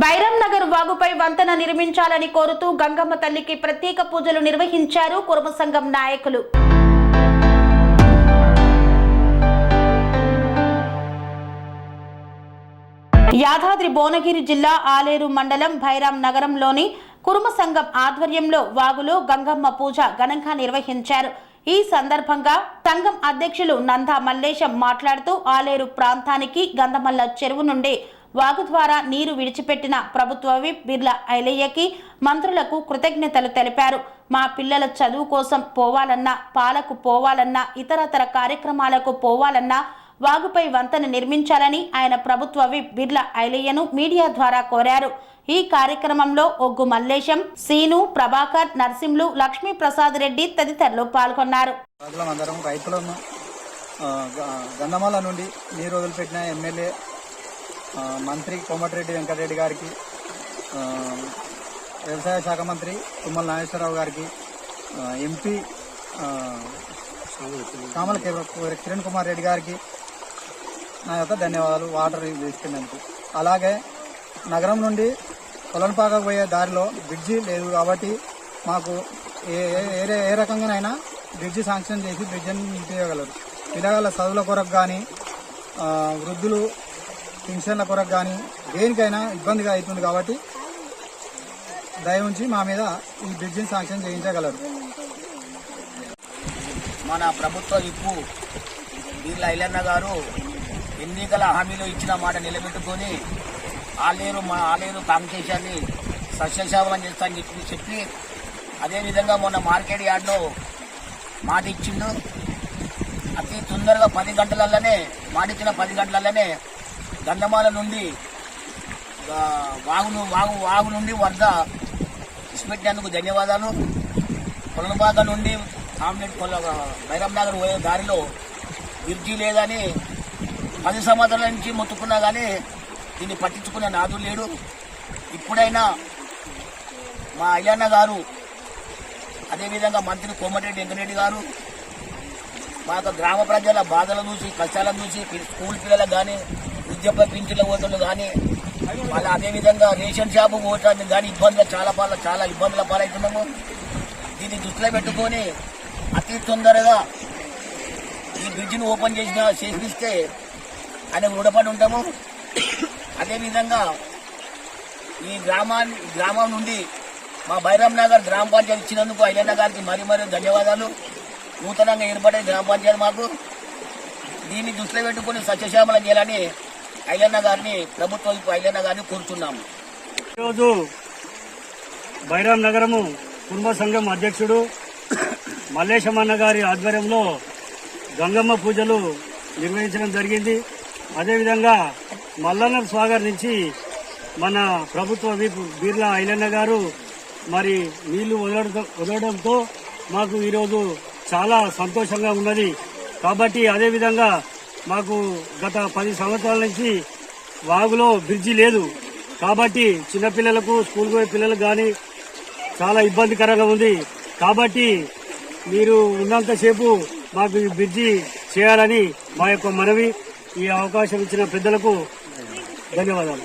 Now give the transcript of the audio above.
బైరం నగర్ వాగుపై వంతెన నిర్మించాలని కోరుతూ గంగమ్మ తల్లికి ప్రత్యేక పూజలు నిర్వహించారు కురుమ సంఘం నాయకులు. యాదాద్రి భువనగిరి జిల్లా ఆలేరు మండలం భైరాం నగరంలోని కురుమ సంఘం ఆధ్వర్యంలో వాగులో గంగమ్మ పూజ ఘనంగా నిర్వహించారు. ఈ సందర్భంగా సంఘం అధ్యక్షులు నందా మల్లేశం మాట్లాడుతూ ఆలేరు ప్రాంతానికి గంధమల్ల చెరువు నుండి వాగు ద్వారా నీరు విడిచిపెట్టిన ప్రభుత్వ విప్ బిర్లా ఐలయ్యకి మంత్రులకు కృతజ్ఞతలు తెలిపారు. మా పిల్లల చదువు కోసం పోవాలన్నా పాలకు పోవాలన్నా ఇతరతర కార్యక్రమాలకు పోవాలన్నా వాగుపై వంతెన నిర్మించాలని ఆయన ప్రభుత్వ విప్ బిర్లా ఐలయ్యను మీడియా ద్వారా కోరారు. ఈ కార్యక్రమంలో ఒగ్గు మల్లేశం సీను ప్రభాకర్ నర్సింలు లక్ష్మీ ప్రసాద్ రెడ్డి తదితరులు పాల్గొన్నారు. రైతులను గంధమాల నుండి నీరు వదిలిపెట్టిన ఎమ్మెల్యే మంత్రి కోమటిరెడ్డి వెంకటరెడ్డి గారికి వ్యవసాయ శాఖ మంత్రి తుమ్మల నాగేశ్వరరావు గారికి ఎంపీ కామల కిరణ్ కుమార్ రెడ్డి గారికి నా యొక్క ధన్యవాదాలు వాటర్ తీసుకున్నందుకు. అలాగే నగరం నుండి కొలన్పాక పోయే దారిలో బ్రిడ్జి లేదు కాబట్టి మాకు ఏ ఏ- ఏ ఏ రకంగానైనా బ్రిడ్జి శాంక్షన్ చేసి బ్రిడ్జిని నిలిపేయగలరు పిల్లగాళ్ళ చదువుల కొరకు కానీ వృద్ధులు పెన్షన్ల కొరకు కానీ దేనికైనా ఇబ్బందిగా అవుతుంది కాబట్టి దయ ఉంచి మా మీద ఈ బ్రిడ్జిని శాంక్షన్ చేయించగలరు. మన ప్రభుత్వ ఇప్పు వీళ్ళ ఐలన్న గారు ఎన్నికల హామీలు ఇచ్చిన మాట నిలబెట్టుకొని ఆలేరు మా ఆలేరు కాంపిటీషన్ని సస్యశామలం చేస్తానని చెప్పి చెప్పి అదేవిధంగా మొన్న మార్కెట్ యార్డ్లో మాట ఇచ్చిండు. అతి తొందరగా పది గంటలలోనే మాటిచ్చిన పది గంటలలోనే గంధమాల నుండి వాగును వాగు వాగు నుండి వరద ఇచ్చిపెట్టినందుకు ధన్యవాదాలు. కొలనుబాగ నుండి ఆమ్లెట్ కొల నగర్ పోయే దారిలో బ్రిడ్జి లేదని పది సంవత్సరాల నుంచి మొత్తుకున్నా కానీ దీన్ని పట్టించుకునే నాదు లేడు. ఇప్పుడైనా మా అయ్యన్న గారు అదేవిధంగా మంత్రి కోమటిరెడ్డి వెంకరెడ్డి గారు మా యొక్క గ్రామ ప్రజల బాధలు చూసి కష్టాలను చూసి స్కూల్ పిల్లలకు కానీ విద్యపై పింఛన్ల ఓటర్లు కానీ మళ్ళీ అదేవిధంగా రేషన్ షాపు ఓటర్లు కానీ ఇబ్బందులు చాలా పాల చాలా ఇబ్బందుల పాలవుతున్నాము. దీన్ని దృష్టిలో పెట్టుకొని అతి తొందరగా ఈ బ్రిడ్జిని ఓపెన్ చేసిన చేపిస్తే ఆయన రుణపడి ఉంటాము. అదేవిధంగా ఈ గ్రామాన్ని గ్రామం నుండి మా బైరాం నగర్ గ్రామ పంచాయతీ ఇచ్చినందుకు ఐలన్న గారికి మరీ మరీ ధన్యవాదాలు. నూతనంగా ఏర్పడే గ్రామ పంచాయతీ మాకు. దీన్ని దృష్టిలో పెట్టుకుని సత్యశ్యామలం చేయాలని ఐలన్న గారిని ప్రభుత్వ వైపు ఐలన్న గారిని కోరుతున్నాము. ఈరోజు బైరామ్ నగరము కుటుంబ సంఘం అధ్యక్షుడు మల్లేశమన్న గారి ఆధ్వర్యంలో గంగమ్మ పూజలు నిర్వహించడం జరిగింది. అదేవిధంగా మల్లన్న స్వాగర్ నుంచి మన ప్రభుత్వ విప్ బీర్లా ఐలన్న గారు మరి నీళ్ళు వదలడంతో వదలడంతో మాకు ఈరోజు చాలా సంతోషంగా ఉన్నది. కాబట్టి అదేవిధంగా మాకు గత పది సంవత్సరాల నుంచి వాగులో బ్రిడ్జి లేదు. కాబట్టి చిన్నపిల్లలకు స్కూల్ పోయే పిల్లలకు కానీ చాలా ఇబ్బందికరంగా ఉంది. కాబట్టి మీరు ఉన్నంతసేపు మాకు ఈ బ్రిడ్జి చేయాలని మా యొక్క మనవి ఈ అవకాశం ఇచ్చిన పెద్దలకు ధన్యవాదాలు.